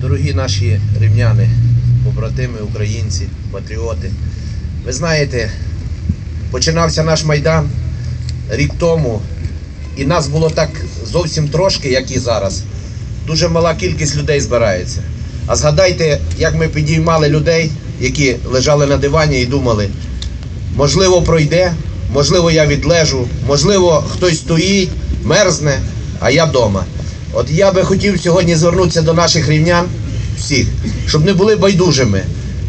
Дорогі наші рівняни, побратими, українці, патріоти. Ви знаєте, починався наш майдан рік тому, і нас було так зовсім трошки, як і зараз. Дуже мала кількість людей збирається. А згадайте, як ми підіймали людей, які лежали на дивані і думали, можливо, пройде, можливо, я відлежу, можливо, хтось стоїть, мерзне, а я вдома. От я би хотів сьогодні звернутися до наших рівнян, всіх, щоб не були байдужими.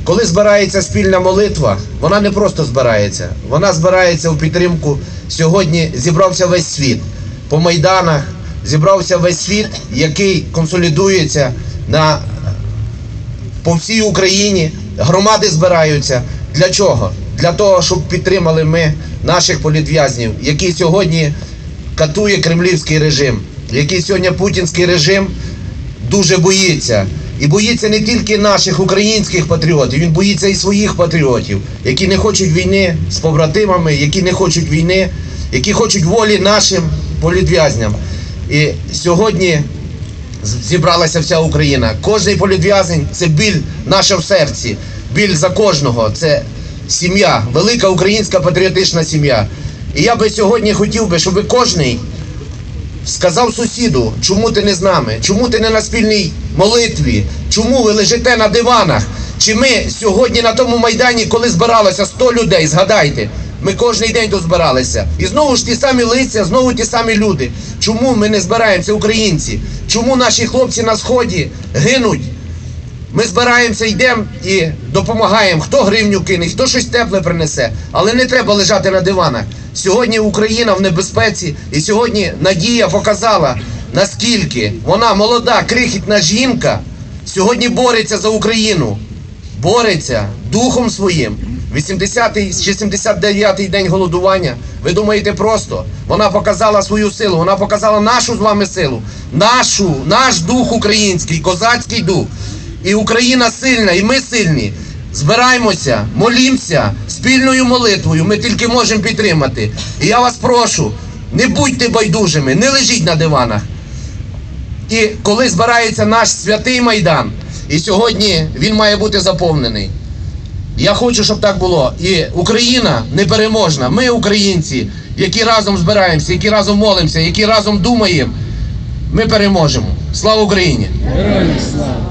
Коли збирається спільна молитва, вона не просто збирається, вона збирається у підтримку. Сьогодні зібрався весь світ по майданах, зібрався весь світ, який консолідується на по всій Україні громади збираються. Для чого? Для того, щоб підтримали ми наших політв'язнів, які сьогодні катує кремлівський режим, який сьогодні путінський режим дуже боїться. І боїться не тільки наших українських патріотів, він боїться і своїх патріотів, які не хочуть війни з побратимами, які не хочуть війни, які хочуть волі нашим політв'язням. І сьогодні зібралася вся Україна. Кожний політв'язень це біль наша в серці, біль за кожного. Це сім'я, велика українська патріотична сім'я. І я би сьогодні хотів би, щоб кожний сказав сусіду, чому ти не з нами, чому ти не на спільній молитві, чому ви лежите на диванах. Чи ми сьогодні на тому майдані, коли збиралося 100 людей, згадайте, ми кожен день дозбиралися. І знову ж ті самі лиця, знову ті самі люди. Чому ми не збираємося, українці? Чому наші хлопці на сході гинуть? Ми збираємося, йдемо і допомагаємо. Хто гривню кине, хто щось тепле принесе. Але не треба лежати на диванах. Сьогодні Україна в небезпеці, і сьогодні Надія показала, наскільки вона молода, крихітна жінка, сьогодні бореться за Україну. Бореться духом своїм. 80-й чи 79-й день голодування. Ви думаєте просто? Вона показала свою силу, вона показала нашу з вами силу, нашу, наш дух український, козацький дух. І Україна сильна, і ми сильні. Збираємося, молімося спільною молитвою. Ми тільки можемо підтримати. І я вас прошу, не будьте байдужими, не лежіть на диванах. І коли збирається наш святий майдан, і сьогодні він має бути заповнений. Я хочу, щоб так було. І Україна непереможна. Ми, українці, які разом збираємося, які разом молимося, які разом думаємо, ми переможемо. Слава Україні! Героям слава!